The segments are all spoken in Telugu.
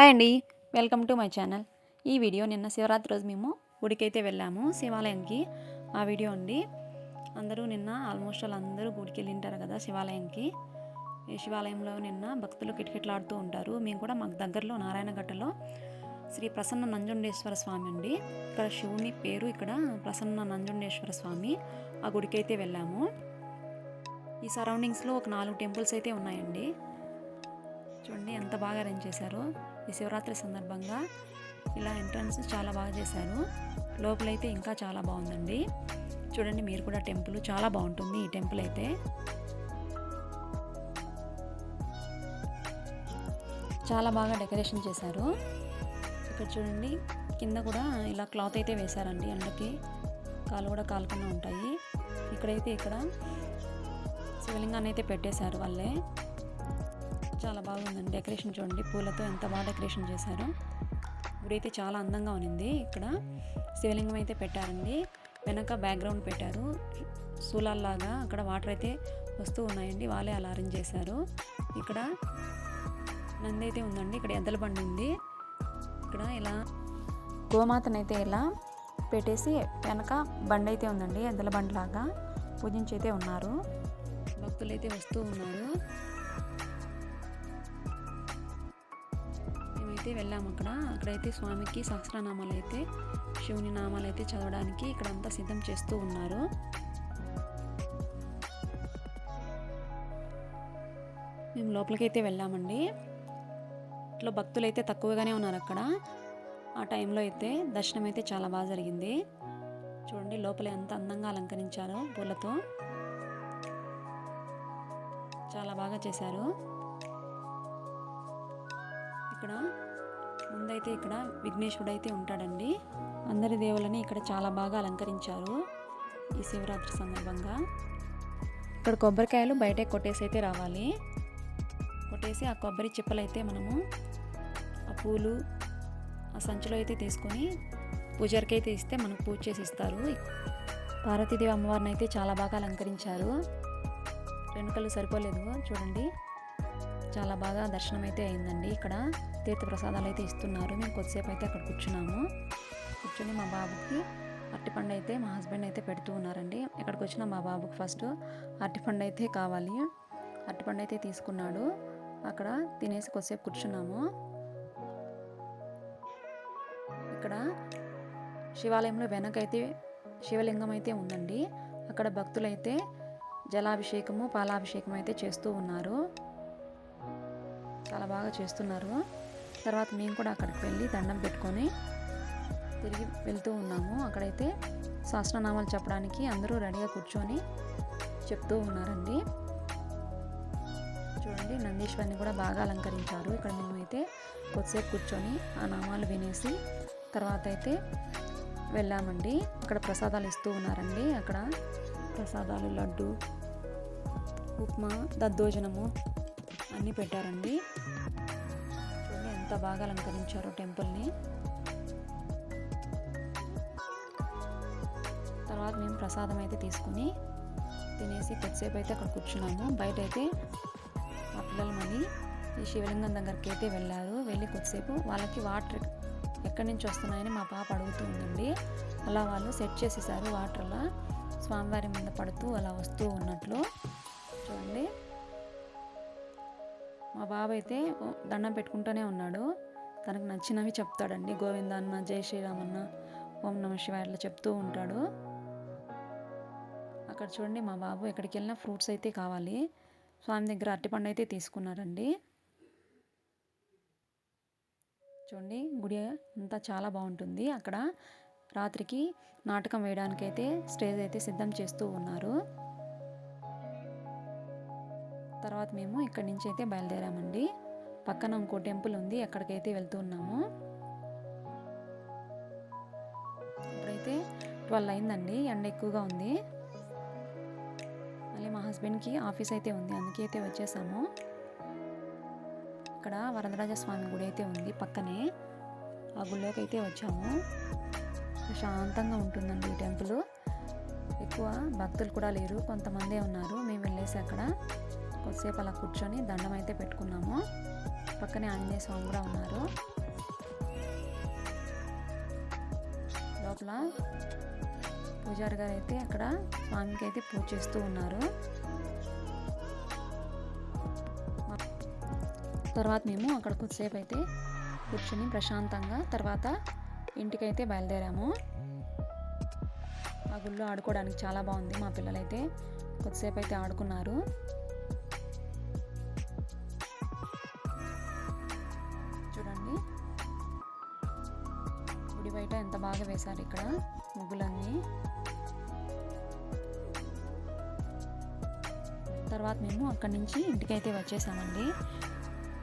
హాయ్ అండి. Welcome to my channel. ఈ వీడియో నిన్న శివరాత్రి రోజు మేము గుడికైతే వెళ్ళాము శివాలయంకి. ఆ వీడియో అండి అందరూ నిన్న ఆల్మోస్ట్ వాళ్ళు అందరూ గుడికి వెళ్ళింటారు కదా శివాలయంకి. ఈ శివాలయంలో నిన్న భక్తులు కిటకిటలాడుతూ ఉంటారు. మేము కూడా మాకు దగ్గరలో నారాయణగట్టలో శ్రీ ప్రసన్న నంజుండేశ్వర స్వామి అండి. ఇక్కడ శివుని పేరు ఇక్కడ ప్రసన్న నంజుండేశ్వర స్వామి. ఆ గుడికైతే వెళ్ళాము. ఈ సరౌండింగ్స్లో ఒక నాలుగు టెంపుల్స్ అయితే ఉన్నాయండి. చూడండి ఎంత బాగా అరేంజ్ చేశారో. ఈ శివరాత్రి సందర్భంగా ఇలా ఎంట్రన్స్ చాలా బాగా చేశారు. లోపలైతే ఇంకా చాలా బాగుందండి. చూడండి మీరు కూడా టెంపుల్ చాలా బాగుంటుంది ఈ టెంపుల్ అయితే. చాలా బాగా డెకరేషన్ చేశారు. ఇక్కడ చూడండి కింద కూడా ఇలా క్లాత్ అయితే వేశారండి. ఎండకి కాలు కూడా కాలుకుండా ఉంటాయి. ఇక్కడైతే ఇక్కడ శివలింగాన్ని అయితే పెట్టేశారు వాళ్ళే. చాలా బాగుందండి డెకరేషన్ చూడండి. పూలతో ఎంత బాగా డెకరేషన్ చేశారు. గుడి అయితే చాలా అందంగా ఉన్నింది ఇక్కడ. శివలింగం అయితే పెట్టారండి. వెనక బ్యాక్గ్రౌండ్ పెట్టారు. సూలాల్లాగా అక్కడ వాటర్ అయితే వస్తూ ఉన్నాయండి. వాళ్ళే అలా అరేంజ్ చేశారు. ఇక్కడ నంది అయితే ఉందండి. ఇక్కడ ఎద్దల బండి ఉంది. ఇక్కడ ఇలా గోమాతనైతే ఇలా పెట్టేసి వెనక బండి అయితే ఉందండి. ఎద్దల బండి లాగా పూజించి అయితే ఉన్నారు. భక్తులు అయితే వస్తూ ఉన్నారు. అయితే వెళ్ళాము అక్కడ. అక్కడైతే స్వామికి సహస్రనామాలు అయితే శివుని నామాలు అయితే చదవడానికి ఇక్కడ అంతా సిద్ధం చేస్తూ ఉన్నారు. మేము లోపలికైతే వెళ్ళామండి. ఇట్లా భక్తులు అయితే తక్కువగానే ఉన్నారు అక్కడ. ఆ టైంలో అయితే దర్శనం అయితే చాలా బాగా జరిగింది. చూడండి లోపల ఎంత అందంగా అలంకరించారో పూలతో. చాలా బాగా చేశారు. ఇక్కడ ముందైతే ఇక్కడ విఘ్నేశ్వరుడు అయితే ఉంటాడండి. అందరి దేవులని ఇక్కడ చాలా బాగా అలంకరించారు ఈ శివరాత్రి సందర్భంగా. ఇక్కడ కొబ్బరికాయలు బయటే కొట్టేసి అయితే రావాలి. కొట్టేసి ఆ కొబ్బరి చిప్పలు అయితే మనము ఆ పూలు ఆ సంచిలో అయితే తీసుకొని పూజారికి అయితే ఇస్తే మనకు పూజ చేసి ఇస్తారు. పార్వతీదేవి అమ్మవారిని అయితే చాలా బాగా అలంకరించారు. వెనుకలు సరిపోలేదు చూడండి. చాలా బాగా దర్శనం అయితే అయిందండి. ఇక్కడ తీర్థ ప్రసాదాలు అయితే ఇస్తున్నారు. మేము కొద్దిసేపు అయితే అక్కడ కూర్చున్నాము. కూర్చొని మా బాబుకి అరటిపండు అయితే మా హస్బెండ్ అయితే పెడుతూ ఉన్నారండి. ఇక్కడికి వచ్చిన మా బాబుకి ఫస్ట్ అరటిపండు అయితే కావాలి. అరటిపండు అయితే తీసుకున్నాడు. అక్కడ తినేసి కొద్దిసేపు కూర్చున్నాము. ఇక్కడ శివాలయంలో వెనకైతే శివలింగం అయితే ఉందండి. అక్కడ భక్తులైతే జలాభిషేకము పాలాభిషేకం అయితే చేస్తూ ఉన్నారు. చాలా బాగా చేస్తున్నారు. తర్వాత మేము కూడా అక్కడికి వెళ్ళి దండం పెట్టుకొని తిరిగి వెళ్తూ ఉన్నాము. అక్కడైతే సహస్రనామాలు చెప్పడానికి అందరూ రెడీగా కూర్చొని చెప్తూ ఉన్నారండి. చూడండి నందీశ్వరిని కూడా బాగా అలంకరించారు. ఇక్కడ మేమైతే కొద్దిసేపు కూర్చొని ఆ నామాలు వినేసి తర్వాత అయితే వెళ్ళామండి. అక్కడ ప్రసాదాలు ఇస్తూ ఉన్నారండి. అక్కడ ప్రసాదాలు లడ్డు ఉప్మా దద్దోజనము అన్నీ పెట్టారండి. చూడండి ఎంత బాగా అలంకరించారో టెంపుల్ని. తర్వాత మేము ప్రసాదం అయితే తీసుకుని తినేసి కొద్దిసేపు అయితే అక్కడ కూర్చున్నాము. బయట అయితే మా పిల్లలు మళ్ళీ ఈ శివలింగం దగ్గరికి అయితే వెళ్ళారు. వెళ్ళి కొద్దిసేపు వాళ్ళకి వాటర్ ఎక్కడి నుంచి వస్తున్నాయని మా పాప అడుగుతూ ఉందండి. అలా వాళ్ళు సెట్ చేసేసారు వాటర్ అలా స్వామివారి మీద పడుతూ అలా వస్తూ ఉన్నట్లు. చూడండి. మా బాబు అయితే దండం పెట్టుకుంటూనే ఉన్నాడు. తనకు నచ్చినవి చెప్తాడండి. గోవింద అన్న జై శ్రీరామన్న ఓం నమ శివాయ అట్లా చెప్తూ ఉంటాడు. అక్కడ చూడండి మా బాబు ఎక్కడికి వెళ్ళినా ఫ్రూట్స్ అయితే కావాలి. స్వామి దగ్గర అరటిపండు అయితే తీసుకున్నారండి. చూడండి గుడి అంతా చాలా బాగుంటుంది. అక్కడ రాత్రికి నాటకం వేయడానికైతే స్టేజ్ అయితే సిద్ధం చేస్తూ ఉన్నారు. తర్వాత మేము ఇక్కడి నుంచి అయితే బయలుదేరామండి. పక్కన ఇంకో టెంపుల్ ఉంది అక్కడికైతే వెళ్తున్నాము ఇప్పుడైతే ట్వెల్వ్ అయిందండి ఎండ ఎక్కువగా ఉంది. మళ్ళీ మా హస్బెండ్కి ఆఫీస్ అయితే ఉంది అందుకే అయితే వచ్చేసాము. ఇక్కడ వరదరాజ స్వామి గుడి అయితే ఉంది పక్కనే. ఆ గుడిలోకి అయితే వచ్చాము. ప్రశాంతంగా ఉంటుందండి ఈ టెంపుల్. ఎక్కువ భక్తులు కూడా లేరు కొంతమందే ఉన్నారు మేము వెళ్ళేసి అక్కడ. కొద్దిసేపు అలా కూర్చొని దండం అయితే పెట్టుకున్నాము. పక్కనే ఆంజనేయ స్వామి కూడా ఉన్నారు. లోపల పూజారి గారు అయితే అక్కడ స్వామికి అయితే పూజ చేస్తూ ఉన్నారు. తర్వాత మేము అక్కడ కొద్దిసేపు అయితే కూర్చొని ప్రశాంతంగా తర్వాత ఇంటికైతే బయలుదేరాము. ఆ గుళ్ళో ఆడుకోవడానికి చాలా బాగుంది మా పిల్లలైతే. కొద్దిసేపు అయితే ఆడుకున్నారు. బాగా వేశారు ఇక్కడ ముగ్గులన్నీ. తర్వాత మేము అక్కడి నుంచి ఇంటికైతే వచ్చేసామండి.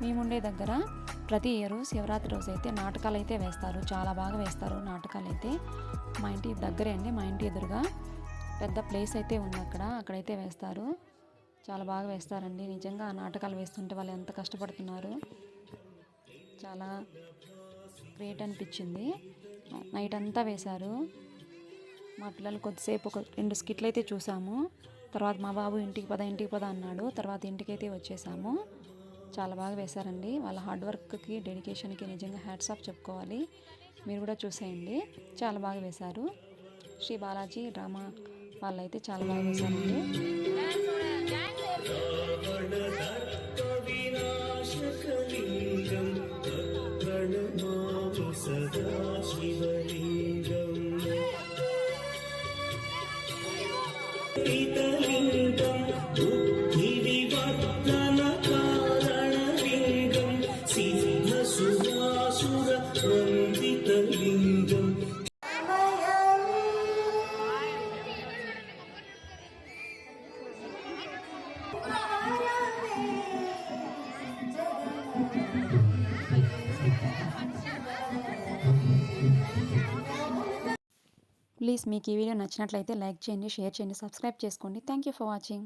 మేముండే దగ్గర ప్రతి ఇయరు శివరాత్రి రోజు అయితే నాటకాలు అయితే వేస్తారు. చాలా బాగా వేస్తారు నాటకాలు అయితే మా ఇంటి దగ్గరే అండి. మా ఇంటి ఎదురుగా పెద్ద ప్లేస్ అయితే ఉంది అక్కడ. అక్కడైతే వేస్తారు. చాలా బాగా వేస్తారండి. నిజంగా ఆ నాటకాలు వేస్తుంటే వాళ్ళు ఎంత కష్టపడుతున్నారు. చాలా గ్రేట్ అనిపించింది. నైట్ అంతా వేశారు. మా పిల్లలు కొద్దిసేపు ఒక రెండు స్కిట్లు అయితే చూసాము. తర్వాత మా బాబు ఇంటికి పద ఇంటికి పద అన్నాడు. తర్వాత ఇంటికైతే వచ్చేసాము. చాలా బాగా వేశారండి. వాళ్ళ హార్డ్ వర్క్కి డెడికేషన్కి నిజంగా హ్యాట్స్ ఆఫ్ చెప్పుకోవాలి. మీరు కూడా చూసేయండి. చాలా బాగా వేశారు. శ్రీ బాలాజీ డ్రామా వాళ్ళైతే చాలా బాగా వేశారండి. ప్లీజ్ మీకు ఈ వీడియో నచ్చినట్లయితే లైక్ చేయండి షేర్ చేయండి సబ్స్క్రైబ్ చేసుకోండి. Thank you for watching